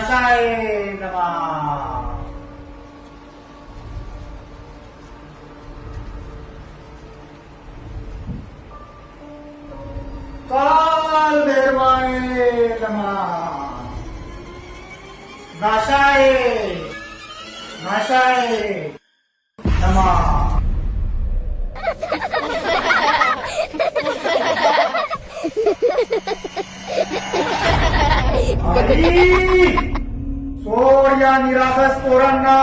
नाशाय नमा काल भैरवाय नमा नाशाय नाशाय नमा आई! सोड या निरागस पोरांना आई सोड या निरागस पोरांना.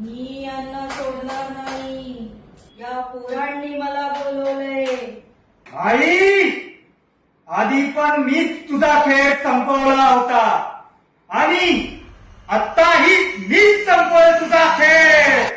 मी यांना सोडणार नाही. या पोरांनी मला बोलवलंय. आई आधी पण मीच तुझा खेळ संपवला होता. आणि आत्ताही मीच संपवल तुझा खेळ.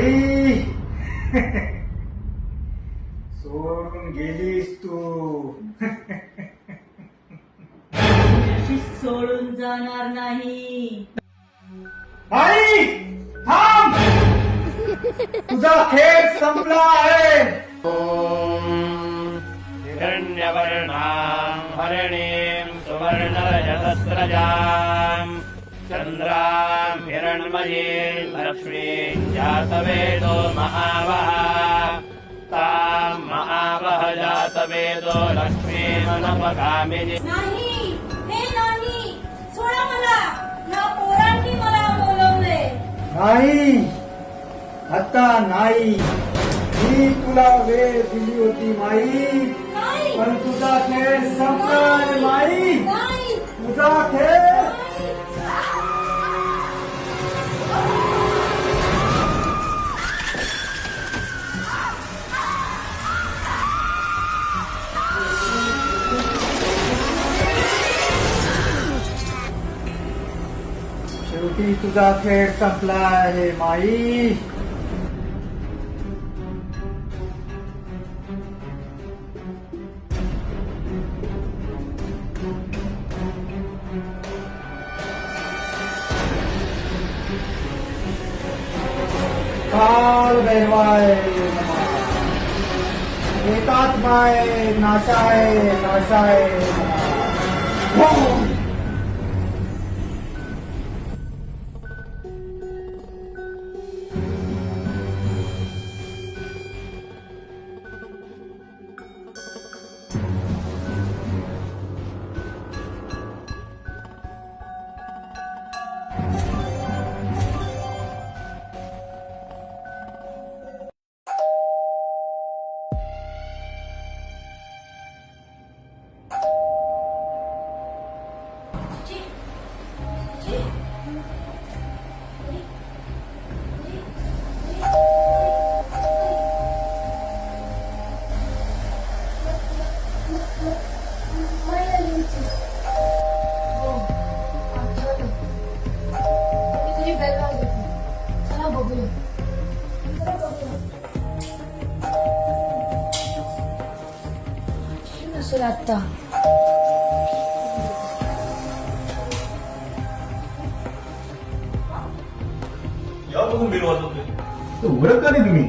आई सोडून गेलीस तू. अशी सोडून जाणार नाही. आई थांब. तुझा खेळ संपला आहे. हिरण्यवर्णाम् हरिणीम् सुवर्णरजतस्रजाम् लक्ष्मीम् जातवेदो महावः ताम् महावः जातवेदो लक्ष्मीमनपगामिनि नाही आता नाही मी तुला वेळ दिली होती माई पण तुझा खेळ शेवटी तुझा खेळ संपला आहे माई काल भैरवाय एकात्माय नाशाय नाशाय नमः तुझी बेल वाजवते चला बघूया चला बघूया नसेल आत्ता या बघून बिल वाजवतोय उघडत का नाही तुम्ही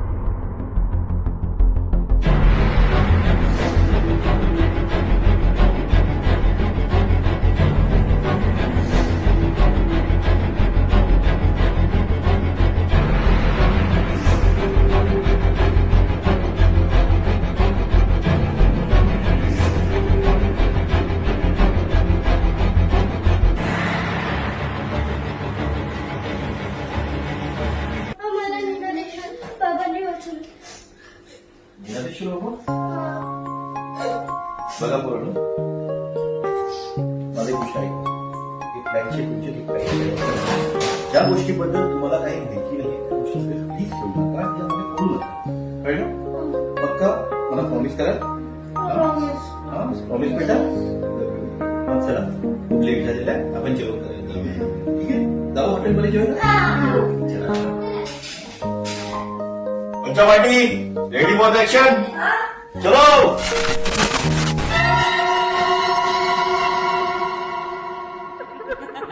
बघा पूर्ण माझी गोष्ट आहे. ज्या गोष्टीबद्दल तुम्हाला काही माहिती नाही त्या गोष्टीबद्दल प्लीज घेऊ नका. त्यामध्ये बोलू नका. कळलं? पक्का? मला प्रॉमिस करा? प्रॉमिस बेटा चला. खूप लेट झालेला आहे. आपण जेवण करायला. ठीक आहे? जाऊ हॉटेलमध्ये जेवण? चला. पार्टी रेडी फॉर ऍक्शन चलो!